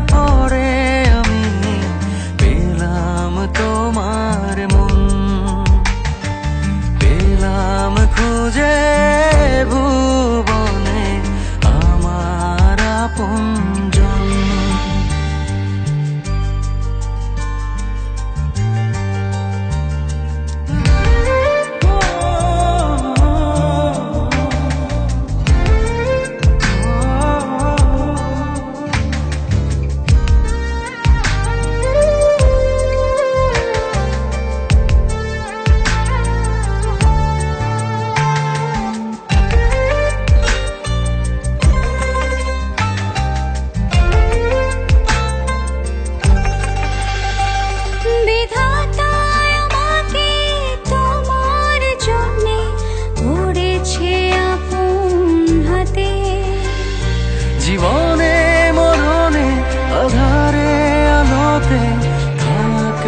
পরে আমি পেলাম তোমার মন। পেলাম খুঁজে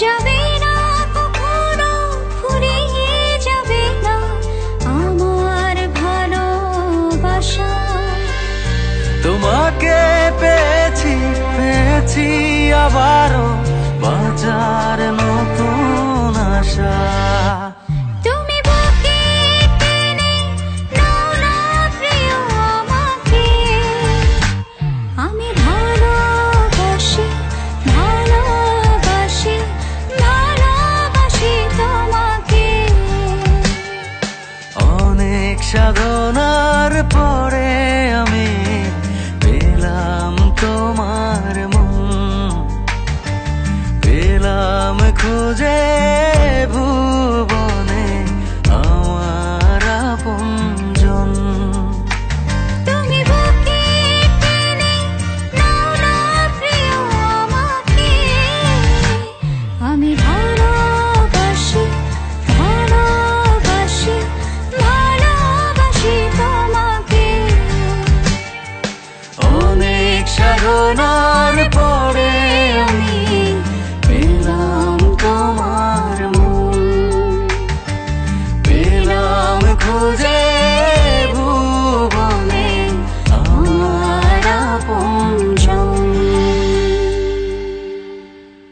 যাবে না কখনো ফুরিয়ে যাবে না আমার ভালোবাসা। তোমাকে পেয়েছি পেয়েছি আবারও। সাধনার পরে